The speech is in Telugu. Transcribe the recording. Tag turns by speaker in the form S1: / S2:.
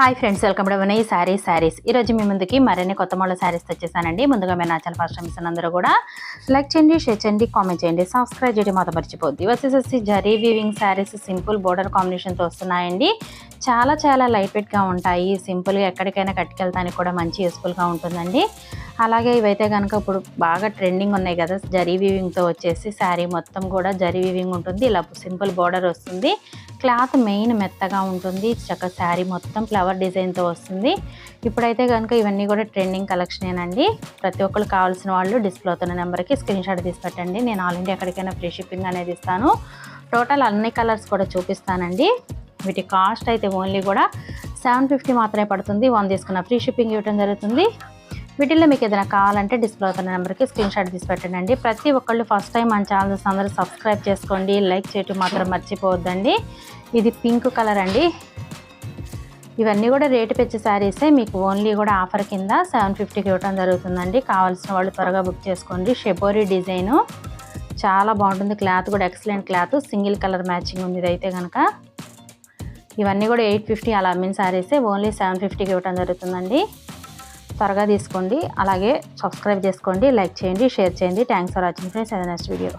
S1: Hi friends welcome to Vinay sari saris ఈరోజు మీ ముందుకి మరిన్ని కొత్త మోడల్ శారీస్ తెచ్చేసానండి. ముందుగా మీ నా ఛానల్ ఫస్ట్ మిషన్ అందరూ కూడా లైక్ చేయండి షేర్ చేయండి కామెంట్ చేయండి సబ్స్క్రైబ్ చేయడం మాత్రం మర్చిపోద్ది వచ్చేసేసి zari weaving saris simple border కాంబినేషన్తో వస్తున్నాయండి. చాలా చాలా లైట్ వెయిట్గా ఉంటాయి. సింపుల్గా ఎక్కడికైనా కట్టుకెళ్తానికి కూడా మంచి యూస్ఫుల్గా ఉంటుందండి. అలాగే ఇవైతే కనుక ఇప్పుడు బాగా ట్రెండింగ్ ఉన్నాయి కదా జరీ వీవింగ్తో వచ్చేసి శారీ మొత్తం కూడా జరీ వీవింగ్ ఉంటుంది. ఇలా సింపుల్ బోర్డర్ వస్తుంది. క్లాత్ మెయిన్ మెత్తగా ఉంటుంది. చక్క శారీ మొత్తం ఫ్లవర్ డిజైన్తో వస్తుంది. ఇప్పుడైతే కనుక ఇవన్నీ కూడా ట్రెండింగ్ కలెక్షనేనండి ప్రతి ఒక్కరు కావాల్సిన వాళ్ళు డిస్ప్లే అవుతున్న నెంబర్కి స్క్రీన్ షాట్ తీసి పెట్టండి. నేను ఆల్ ఇండియా ఎక్కడికైనా ఫ్రీ షిప్పింగ్ అనేది ఇస్తాను. టోటల్ అన్ని కలర్స్ కూడా చూపిస్తానండి. వీటి కాస్ట్ అయితే ఓన్లీ కూడా సెవెన్ ఫిఫ్టీ మాత్రమే పడుతుంది. వన్ తీసుకున్న ఫ్రీ షిప్పింగ్ ఇవ్వడం జరుగుతుంది. వీటిల్లో మీకు ఏదైనా కావాలంటే డిస్ప్లే అవుతున్న నెంబర్కి స్క్రీన్ షాట్ తీసి పెట్టండి. ప్రతి ఒక్కళ్ళు ఫస్ట్ టైం మన ఛానల్స్ అందరూ సబ్స్క్రైబ్ చేసుకోండి. లైక్ చేయటం మాత్రం మర్చిపోవద్దండి. ఇది పింక్ కలర్ అండి. ఇవన్నీ కూడా రేటు పెంచి శారీసే మీకు ఓన్లీ కూడా ఆఫర్ కింద సెవెన్ ఫిఫ్టీకి ఇవ్వడం జరుగుతుందండి. కావాల్సిన వాళ్ళు త్వరగా బుక్ చేసుకోండి. షెబోరీ డిజైను చాలా బాగుంటుంది. క్లాత్ కూడా excellent cloth single colour matching ఉంది ఇదైతే కనుక ఇవన్నీ కూడా ఎయిట్ ఫిఫ్టీ అలా అమ్మిన శారీసే ఓన్లీ సెవెన్ ఫిఫ్టీకి ఇవ్వడం జరుగుతుందండి. త్వరగా తీసుకోండి. అలాగే సబ్స్క్రైబ్ చేసుకోండి లైక్ చేయండి షేర్ చేయండి. Thanks for watching friends next video